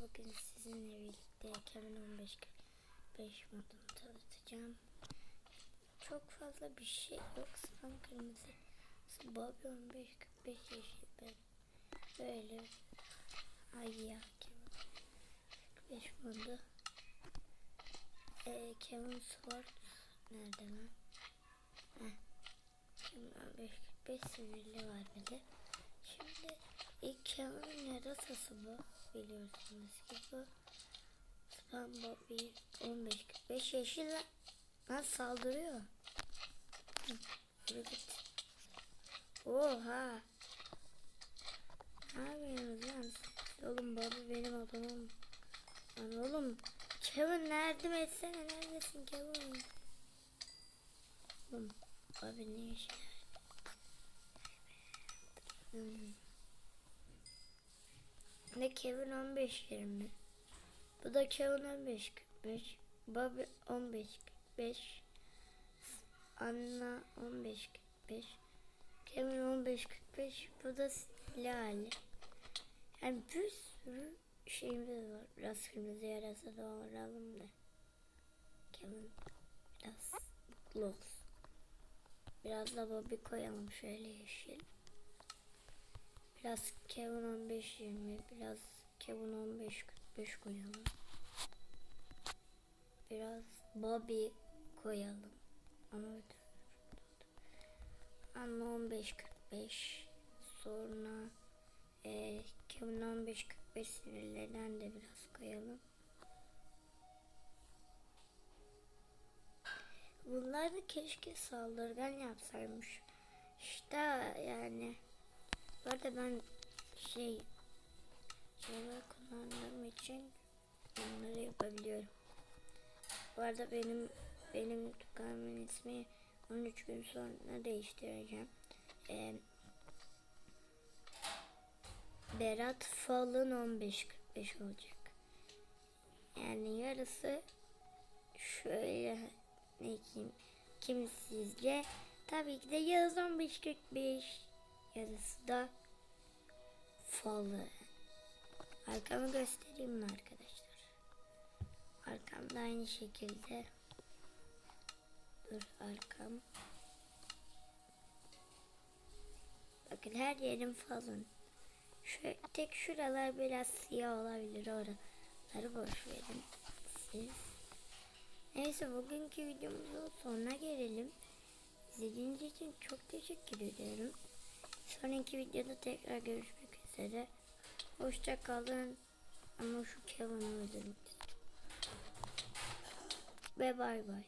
Bugün sizinle birlikte Kevin 15 5 modunu tanıtacağım. Çok fazla bir şey yok. Spam kırmızı. Bobby 15 45 yeşil ben. Böyle. Ay ya Kevin 45 modu. Ee, Kevin Sword nerede lan? Heh. Kevin 15 45 sinirli var bir de. Şimdi ilk Kevin'in yarasası bu. Biliyorsunuz ki bu. Spam Bobby 15 45 yeşil lan. Lan saldırıyor. Yürü. Oha. Ne yapıyorsunuz lan? Oğlum Bobby benim adamım. Lan oğlum. Kevin yardım etsene. Neredesin Kevin? Oğlum Bobby ne işe Hmm. Ne Kevin 15 20. Bu da Kevin 15 45. Bobby 15 45. Anna 15 45. Kevin 15 45. Bu da Lale. Yani bir sürü şeyimiz var. Biraz kırmızı yarasa doğrayalım da. Kevin biraz mutlu olsun. Biraz da Bobby koyalım şöyle yeşil. Biraz Kevin 15 20, biraz Kevin 15 45 koyalım. Biraz Bobby koyalım. Anna 15 45 sonra e, Kevin 15 45 sinirlerden de biraz koyalım. Bunları keşke saldırgan yapsaymış. İşte yani bu arada ben şey şeyler kullandığım için bunları yapabiliyorum. Bu arada benim benim dükkanımın ismi 13 gün sonra değiştireceğim. Ee, Berat Fallen 1545 olacak. Yani yarısı şöyle ne kim kim sizce? Tabii ki de Yağız 1545 yarısı da falı. Arkamı göstereyim mi arkadaşlar? Arkamda aynı şekilde. Dur arkam. Bakın her yerim falın. Şu, tek şuralar biraz siyah olabilir. Oraları boş verin. Siz. Neyse bugünkü videomuzun sonuna gelelim. İzlediğiniz için çok teşekkür ederim. Sonraki videoda tekrar görüşmek üzere. Hoşça kalın. Ama şu Kevin'i öldürmek istiyorum. Ve bay bay.